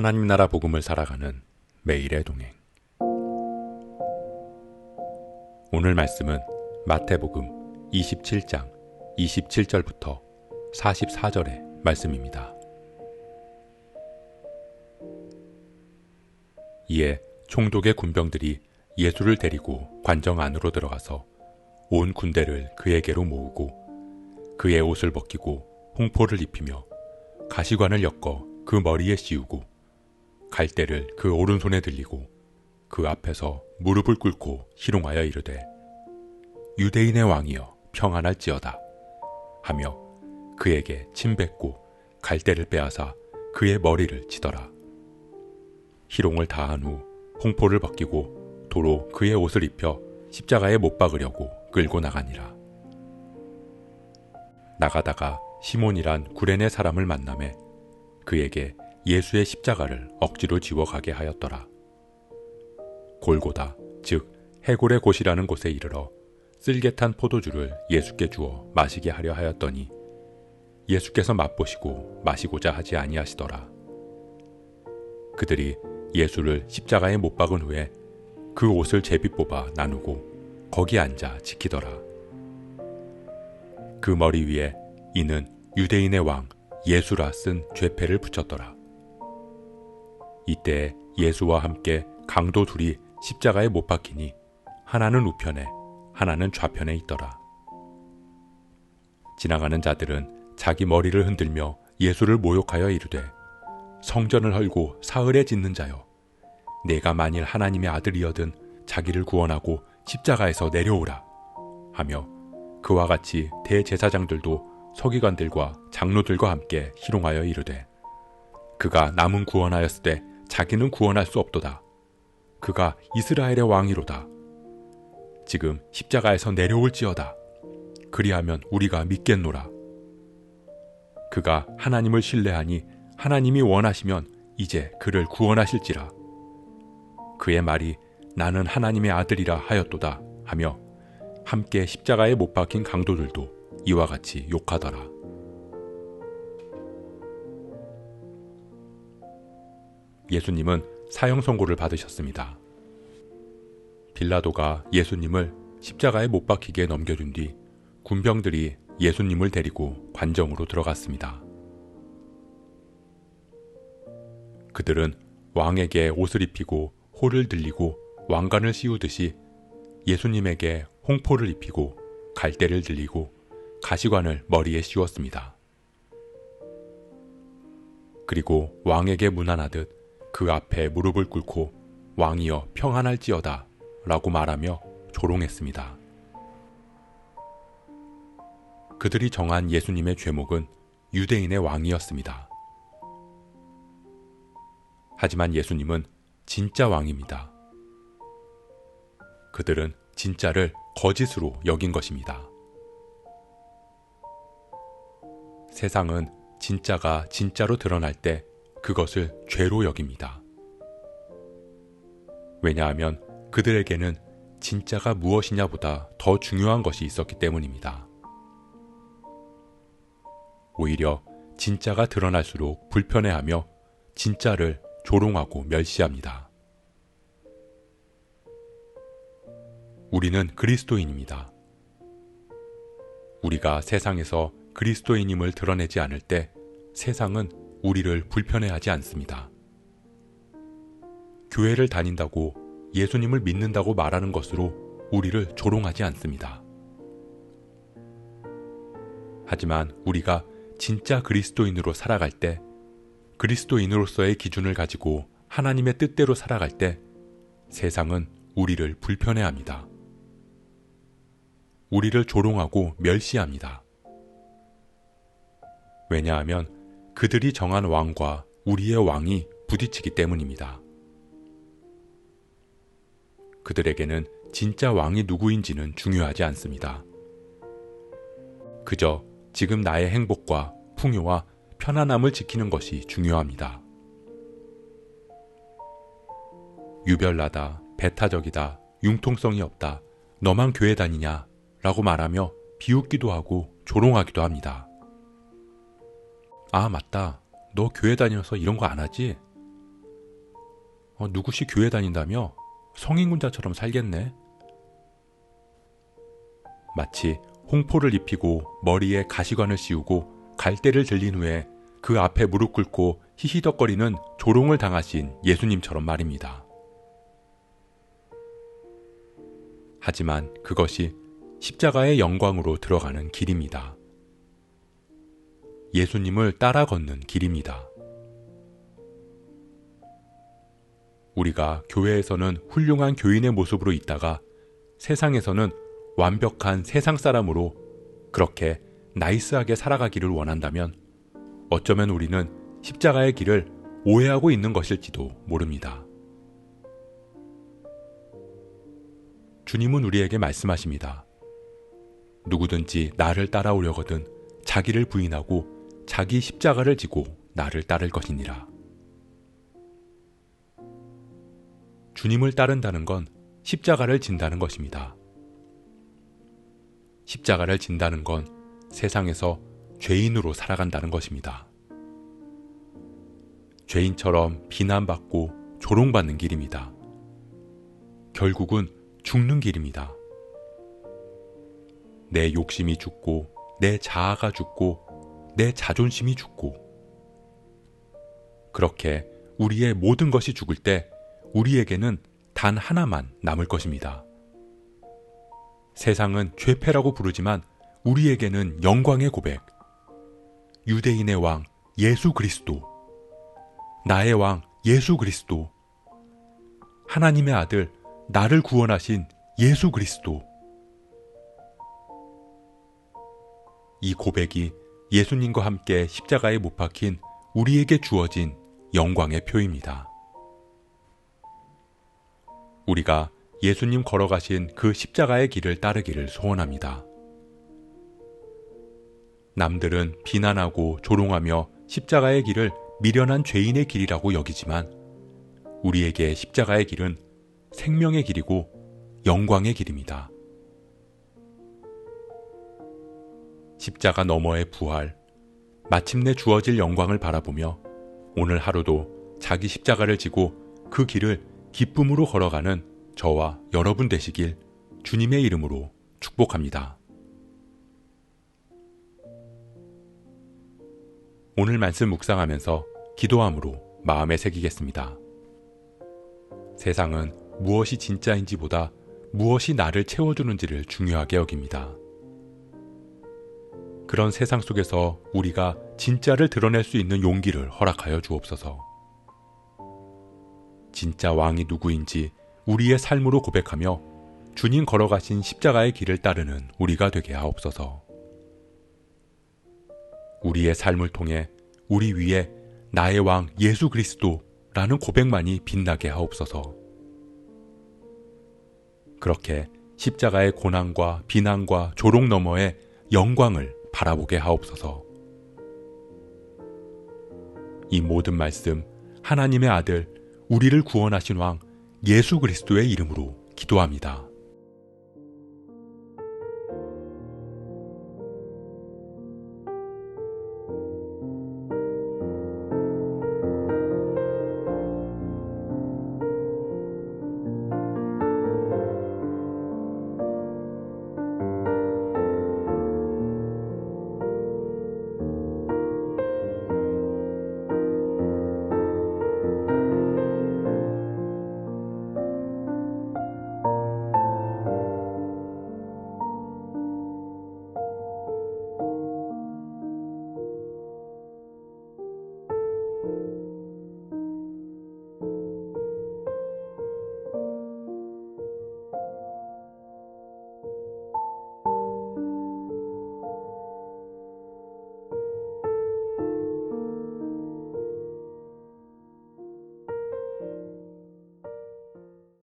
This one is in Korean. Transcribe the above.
하나님 나라 복음을 살아가는 매일의 동행. 오늘 말씀은 마태복음 27장 27절부터 44절의 말씀입니다. 이에 총독의 군병들이 예수를 데리고 관정 안으로 들어가서 온 군대를 그에게로 모으고 그의 옷을 벗기고 홍포를 입히며 가시관을 엮어 그 머리에 씌우고 갈대를 그 오른손에 들리고 그 앞에서 무릎을 꿇고 희롱하여 이르되 유대인의 왕이여 평안할지어다 하며 그에게 침 뱉고 갈대를 빼앗아 그의 머리를 치더라. 희롱을 다한 후 홍포를 벗기고 도로 그의 옷을 입혀 십자가에 못 박으려고 끌고 나가니라. 나가다가 시몬이란 구레네 사람을 만남에 그에게 예수의 십자가를 억지로 지워 가게 하였더라. 골고다, 즉 해골의 곳이라는 곳에 이르러 쓸개탄 포도주를 예수께 주어 마시게 하려 하였더니 예수께서 맛보시고 마시고자 하지 아니하시더라. 그들이 예수를 십자가에 못 박은 후에 그 옷을 제비 뽑아 나누고 거기 앉아 지키더라. 그 머리 위에 이는 유대인의 왕 예수라 쓴 죄패를 붙였더라. 이때 예수와 함께 강도 둘이 십자가에 못 박히니 하나는 우편에 하나는 좌편에 있더라. 지나가는 자들은 자기 머리를 흔들며 예수를 모욕하여 이르되 성전을 헐고 사흘에 짓는 자여 내가 만일 하나님의 아들이여든 자기를 구원하고 십자가에서 내려오라 하며 그와 같이 대제사장들도 서기관들과 장로들과 함께 희롱하여 이르되 그가 남은 구원하였을 때 자기는 구원할 수 없도다. 그가 이스라엘의 왕이로다. 지금 십자가에서 내려올지어다. 그리하면 우리가 믿겠노라. 그가 하나님을 신뢰하니 하나님이 원하시면 이제 그를 구원하실지라. 그의 말이 나는 하나님의 아들이라 하였도다 하며 함께 십자가에 못 박힌 강도들도 이와 같이 욕하더라. 예수님은 사형 선고를 받으셨습니다. 빌라도가 예수님을 십자가에 못 박히게 넘겨준 뒤 군병들이 예수님을 데리고 관정으로 들어갔습니다. 그들은 왕에게 옷을 입히고 호를 들리고 왕관을 씌우듯이 예수님에게 홍포를 입히고 갈대를 들리고 가시관을 머리에 씌웠습니다. 그리고 왕에게 문안하듯 그 앞에 무릎을 꿇고 왕이여 평안할지어다 라고 말하며 조롱했습니다. 그들이 정한 예수님의 죄목은 유대인의 왕이었습니다. 하지만 예수님은 진짜 왕입니다. 그들은 진짜를 거짓으로 여긴 것입니다. 세상은 진짜가 진짜로 드러날 때 그것을 죄로 여깁니다. 왜냐하면 그들에게는 진짜가 무엇이냐보다 더 중요한 것이 있었기 때문입니다. 오히려 진짜가 드러날수록 불편해하며 진짜를 조롱하고 멸시합니다. 우리는 그리스도인입니다. 우리가 세상에서 그리스도인임을 드러내지 않을 때 세상은 우리를 불편해하지 않습니다. 교회를 다닌다고 예수님을 믿는다고 말하는 것으로 우리를 조롱하지 않습니다. 하지만 우리가 진짜 그리스도인으로 살아갈 때, 그리스도인으로서의 기준을 가지고 하나님의 뜻대로 살아갈 때 세상은 우리를 불편해합니다. 우리를 조롱하고 멸시합니다. 왜냐하면 그들이 정한 왕과 우리의 왕이 부딪히기 때문입니다. 그들에게는 진짜 왕이 누구인지는 중요하지 않습니다. 그저 지금 나의 행복과 풍요와 편안함을 지키는 것이 중요합니다. 유별나다, 배타적이다, 융통성이 없다, 너만 교회 다니냐 라고 말하며 비웃기도 하고 조롱하기도 합니다. 아, 맞다. 너 교회 다녀서 이런 거 안 하지? 어, 누구시 교회 다닌다며 성인군자처럼 살겠네. 마치 홍포를 입히고 머리에 가시관을 씌우고 갈대를 들린 후에 그 앞에 무릎 꿇고 히히덕거리는 조롱을 당하신 예수님처럼 말입니다. 하지만 그것이 십자가의 영광으로 들어가는 길입니다. 예수님을 따라 걷는 길입니다. 우리가 교회에서는 훌륭한 교인의 모습으로 있다가 세상에서는 완벽한 세상 사람으로 그렇게 나이스하게 살아가기를 원한다면 어쩌면 우리는 십자가의 길을 오해하고 있는 것일지도 모릅니다. 주님은 우리에게 말씀하십니다. 누구든지 나를 따라오려거든 자기를 부인하고 자기 십자가를 지고 나를 따를 것이니라. 주님을 따른다는 건 십자가를 진다는 것입니다. 십자가를 진다는 건 세상에서 죄인으로 살아간다는 것입니다. 죄인처럼 비난받고 조롱받는 길입니다. 결국은 죽는 길입니다. 내 욕심이 죽고, 내 자아가 죽고, 내 자존심이 죽고, 그렇게 우리의 모든 것이 죽을 때 우리에게는 단 하나만 남을 것입니다. 세상은 죄패라고 부르지만 우리에게는 영광의 고백. 유대인의 왕 예수 그리스도. 나의 왕 예수 그리스도. 하나님의 아들 나를 구원하신 예수 그리스도. 이 고백이 예수님과 함께 십자가에 못 박힌 우리에게 주어진 영광의 표입니다. 우리가 예수님 걸어가신 그 십자가의 길을 따르기를 소원합니다. 남들은 비난하고 조롱하며 십자가의 길을 미련한 죄인의 길이라고 여기지만 우리에게 십자가의 길은 생명의 길이고 영광의 길입니다. 십자가 너머의 부활, 마침내 주어질 영광을 바라보며 오늘 하루도 자기 십자가를 지고 그 길을 기쁨으로 걸어가는 저와 여러분 되시길 주님의 이름으로 축복합니다. 오늘 말씀 묵상하면서 기도함으로 마음에 새기겠습니다. 세상은 무엇이 진짜인지보다 무엇이 나를 채워주는지를 중요하게 여깁니다. 그런 세상 속에서 우리가 진짜를 드러낼 수 있는 용기를 허락하여 주옵소서. 진짜 왕이 누구인지 우리의 삶으로 고백하며 주님 걸어가신 십자가의 길을 따르는 우리가 되게 하옵소서. 우리의 삶을 통해 우리 위에 나의 왕 예수 그리스도라는 고백만이 빛나게 하옵소서. 그렇게 십자가의 고난과 비난과 조롱 너머의 영광을 바라보게 하옵소서. 이 모든 말씀 하나님의 아들 우리를 구원하신 왕 예수 그리스도의 이름으로 기도합니다.